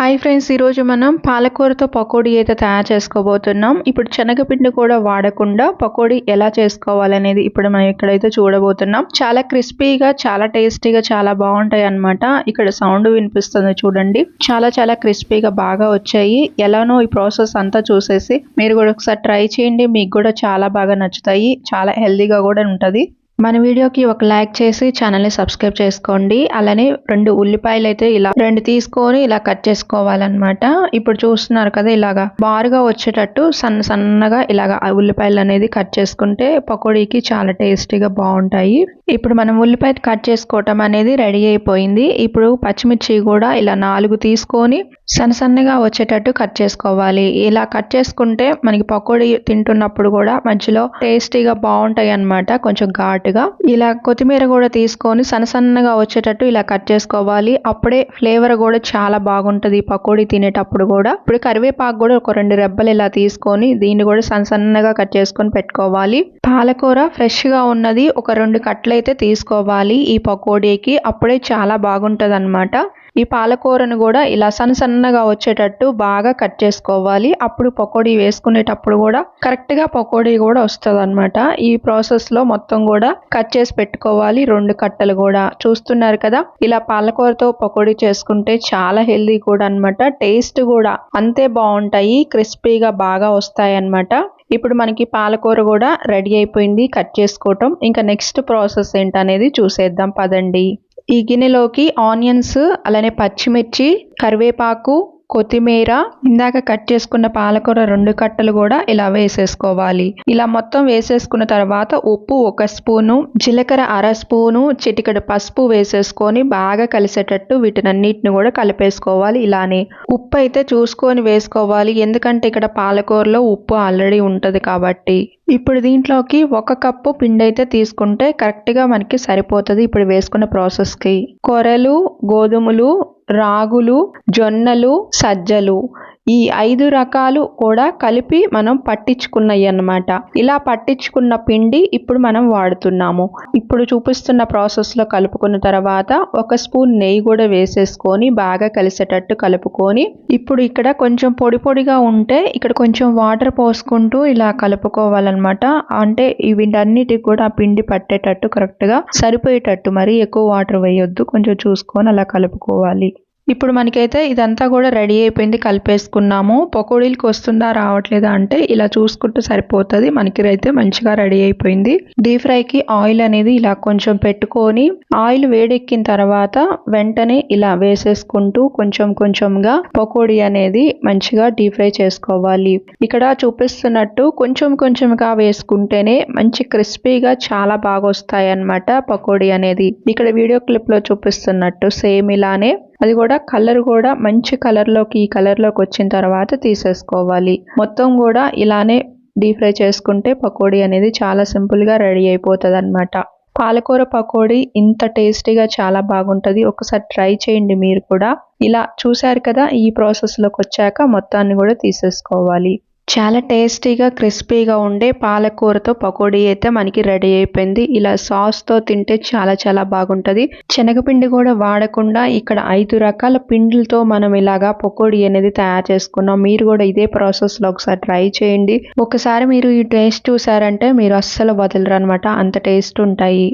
Hi friends ఈరోజు మనం పాలకూరతో పకోడీ అయితే తయారు చేసుకోబోతున్నాం. ఇప్పుడు శనగపిండి కూడా వాడకుండా పకోడీ ఎలా చేసుకోవాలనేది ఇప్పుడు మనం ఇక్కడైతే చూడబోతున్నాం. చాలా క్రిస్పీగా చాలా టేస్టీగా చాలా బాగుంటాయి అన్నమాట. ఇక్కడ సౌండ్ వినిపిస్తుంది చూడండి. చాలా చాలా క్రిస్పీగా బాగా వచ్చాయి. ఎలానో ఈ ప్రాసెస్ అంతా చూసేసి మీరు కూడా ఒకసారి ట్రై చేయండి. మీకు కూడా చాలా బాగా నచ్చుతాయి. చాలా హెల్దీగా కూడా ఉంటుంది. మన వీడియోకి ఒక లైక్ చేసి ఛానల్ని సబ్స్క్రైబ్ చేసుకోండి. అలానే రెండు ఉల్లిపాయలు అయితే ఇలా రెండు తీసుకొని ఇలా కట్ చేసుకోవాలన్నమాట. ఇప్పుడు చూస్తున్నారు కదా ఇలాగా బారుగా వచ్చేటట్టు సన్న సన్నగా ఇలాగా ఆ ఉల్లిపాయలు అనేది కట్ చేసుకుంటే పకోడీకి చాలా టేస్టీగా బాగుంటాయి. ఇప్పుడు మనం ఉల్లిపాయ కట్ చేసుకోవటం అనేది రెడీ అయిపోయింది. ఇప్పుడు పచ్చిమిర్చి కూడా ఇలా నాలుగు తీసుకొని సన్న సన్నగా వచ్చేటట్టు కట్ చేసుకోవాలి. ఇలా కట్ చేసుకుంటే మనకి పకోడీ తింటున్నప్పుడు కూడా మధ్యలో టేస్టీగా బాగుంటాయి అన్నమాట కొంచెం ఘాటుగా. ఇలా కొత్తిమీర కూడా తీసుకొని సన్న సన్నగా వచ్చేటట్టు ఇలా కట్ చేసుకోవాలి. అప్పుడే ఫ్లేవర్ కూడా చాలా బాగుంటుంది పకోడీ తినేటప్పుడు కూడా. ఇప్పుడు కరివేపాకు కూడా ఒక రెండు రెబ్బలు ఇలా తీసుకొని దీన్ని కూడా సన్న సన్నగా కట్ చేసుకొని పెట్టుకోవాలి. పాలకూర ఫ్రెష్గా ఉన్నది. ఒక రెండు కట్లే అయితే తీసుకోవాలి. ఈ పకోడీకి అప్పుడే చాలా బాగుంటుంది అనమాట ఈ పాలకూరను కూడా ఇలా సన్న సన్నగా వచ్చేటట్టు బాగా కట్ చేసుకోవాలి. అప్పుడు పకోడీ వేసుకునేటప్పుడు కూడా కరెక్ట్గా పకోడీ కూడా వస్తుంది అనమాట ఈ ప్రాసెస్లో మొత్తం కూడా కట్ చేసి పెట్టుకోవాలి. రెండు కట్టలు కూడా. చూస్తున్నారు కదా ఇలా పాలకూరతో పకోడీ చేసుకుంటే చాలా హెల్దీ కూడా అనమాట టేస్ట్ కూడా అంతే బాగుంటాయి. క్రిస్పీగా బాగా వస్తాయి అన్నమాట ఇప్పుడు మనకి పాలకూర కూడా రెడీ అయిపోయింది కట్ చేసుకోవటం. ఇంకా నెక్స్ట్ ప్రాసెస్ ఏంటనేది చూసేద్దాం పదండి. ఈ గిన్నెలోకి ఆనియన్స్ అలానే పచ్చిమిర్చి కరివేపాకు కొత్తిమీర ఇందాక కట్ చేసుకున్న పాలకూర రెండు కట్టలు కూడా ఇలా వేసేసుకోవాలి. ఇలా మొత్తం వేసేసుకున్న తర్వాత ఉప్పు ఒక స్పూను జీలకర్ర అర స్పూను చిటికడ పసుపు వేసేసుకొని బాగా కలిసేటట్టు వీటినన్నిటిని కూడా కలిపేసుకోవాలి ఇలానే. ఉప్పు అయితే చూసుకొని వేసుకోవాలి ఎందుకంటే ఇక్కడ పాలకూరలో ఉప్పు ఆల్రెడీ ఉంటుంది కాబట్టి. ఇప్పుడు దీంట్లోకి ఒక కప్పు పిండి అయితే తీసుకుంటే కరెక్ట్గా మనకి సరిపోతుంది ఇప్పుడు వేసుకున్న ప్రాసెస్కి. కొరలు గోధుమలు రాగులు జొన్నలు సజ్జలు. ఈ ఐదు రకాలు కూడా కలిపి మనం పట్టించుకున్నాయి అన్నమాట ఇలా పట్టించుకున్న పిండి ఇప్పుడు మనం వాడుతున్నాము. ఇప్పుడు చూపిస్తున్న ప్రాసెస్లో కలుపుకున్న తర్వాత ఒక స్పూన్ నెయ్యి కూడా వేసేసుకొని బాగా కలిసేటట్టు కలుపుకొని ఇప్పుడు ఇక్కడ కొంచెం పొడి పొడిగా ఉంటే ఇక్కడ కొంచెం వాటర్ పోసుకుంటూ ఇలా కలుపుకోవాలన్నమాట. అంటే వీటన్నిటికి కూడా ఆ పిండి పట్టేటట్టు కరెక్ట్గా సరిపోయేటట్టు మరి ఎక్కువ వాటర్ వేయొద్దు. కొంచెం చూసుకొని అలా కలుపుకోవాలి. ఇప్పుడు మనకైతే ఇదంతా కూడా రెడీ అయిపోయింది కలిపేసుకున్నాము. పకోడీలకు వస్తుందా రావట్లేదా అంటే ఇలా చూసుకుంటూ సరిపోతుంది. మనకి అయితే మంచిగా రెడీ అయిపోయింది. డీప్ ఫ్రైకి ఆయిల్ అనేది ఇలా కొంచెం పెట్టుకొని ఆయిల్ వేడెక్కిన తర్వాత వెంటనే ఇలా వేసేసుకుంటూ కొంచెం కొంచెంగా పకోడీ అనేది మంచిగా డీప్ ఫ్రై చేసుకోవాలి. ఇక్కడ చూపిస్తున్నట్టు కొంచెం కొంచెంగా వేసుకుంటేనే మంచి క్రిస్పీగా చాలా బాగా వస్తాయి అన్నమాట పకోడీ అనేది. ఇక్కడ వీడియో క్లిప్లో చూపిస్తున్నట్టు సేమ్ ఇలానే అది కూడా కలర్ కూడా మంచి కలర్లోకి ఈ కలర్లోకి వచ్చిన తర్వాత తీసేసుకోవాలి. మొత్తం కూడా ఇలానే డీప్ ఫ్రై చేసుకుంటే పకోడీ అనేది చాలా సింపుల్గా రెడీ అయిపోతుంది అనమాట పాలకూర పకోడీ ఇంత టేస్టీగా చాలా బాగుంటుంది. ఒకసారి ట్రై చేయండి మీరు కూడా. ఇలా చూశారు కదా ఈ ప్రాసెస్లోకి వచ్చాక మొత్తాన్ని కూడా తీసేసుకోవాలి. చాలా టేస్టీగా క్రిస్పీగా ఉండే పాలకూరతో పకోడీ అయితే మనకి రెడీ అయిపోయింది. ఇలా సాస్తో తింటే చాలా చాలా బాగుంటుంది. శనగపిండి కూడా వాడకుండా ఇక్కడ ఐదు రకాల పిండిలతో మనం ఇలాగా పకోడీ అనేది తయారు చేసుకున్నాం. మీరు కూడా ఇదే ప్రాసెస్లో ఒకసారి ట్రై చేయండి. ఒకసారి మీరు ఈ టేస్ట్ చూసారంటే మీరు అస్సలు వదలరు అనమాట అంత టేస్ట్ ఉంటాయి.